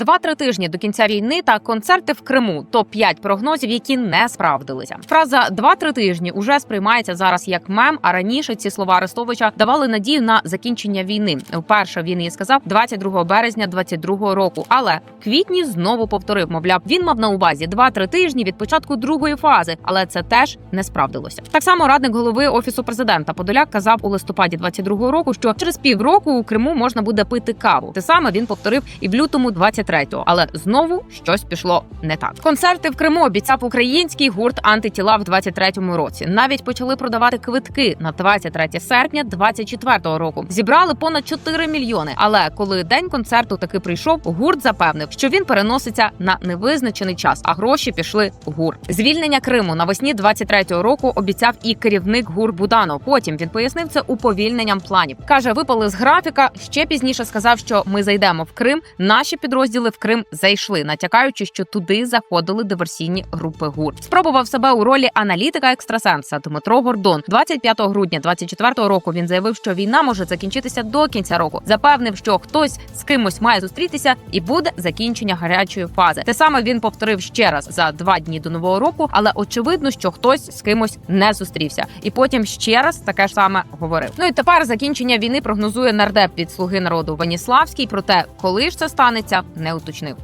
Два-три тижні до кінця війни та концерти в Криму. топ 5 прогнозів, які не справдилися. Фраза два-три тижні уже сприймається зараз як мем. А раніше ці слова Арестовича давали надію на закінчення війни. Вперше він її сказав 22 березня 22 року. Але в квітні знову повторив. Мовляв, він мав на увазі два-три тижні від початку другої фази, але це теж не справдилося. Так само радник голови офісу президента Подоляк казав у листопаді 22 року, що через півроку у Криму можна буде пити каву. Те саме він повторив і в лютому 23-го. Але знову щось пішло не так. Концерти в Криму обіцяв український гурт антитіла в 23-му році. Навіть почали продавати квитки на 23 серпня 24-го року. Зібрали понад 4 мільйони. Але коли день концерту таки прийшов, гурт запевнив, що він переноситься на невизначений час, а гроші пішли в гур. Звільнення Криму навесні 23-го року обіцяв і керівник гур Буданов. Потім він пояснив це уповільненням планів. каже, випали з графіка. Ще пізніше сказав, що ми зайдемо в Крим. Наші підрозділи в Крим зайшли, натякаючи, що туди заходили диверсійні групи гур. Спробував себе у ролі аналітика екстрасенса Дмитро Гордон. 25 грудня 24-го року він заявив, що війна може закінчитися до кінця року. Запевнив, що хтось з кимось має зустрітися, і буде закінчення гарячої фази. Те саме він повторив ще раз за два дні до нового року, але очевидно, що хтось з кимось не зустрівся, і потім ще раз таке ж саме говорив. Ну і тепер закінчення війни прогнозує нардеп від слуги народу Ваніславський. Проте, коли ж це станеться, не уточнив.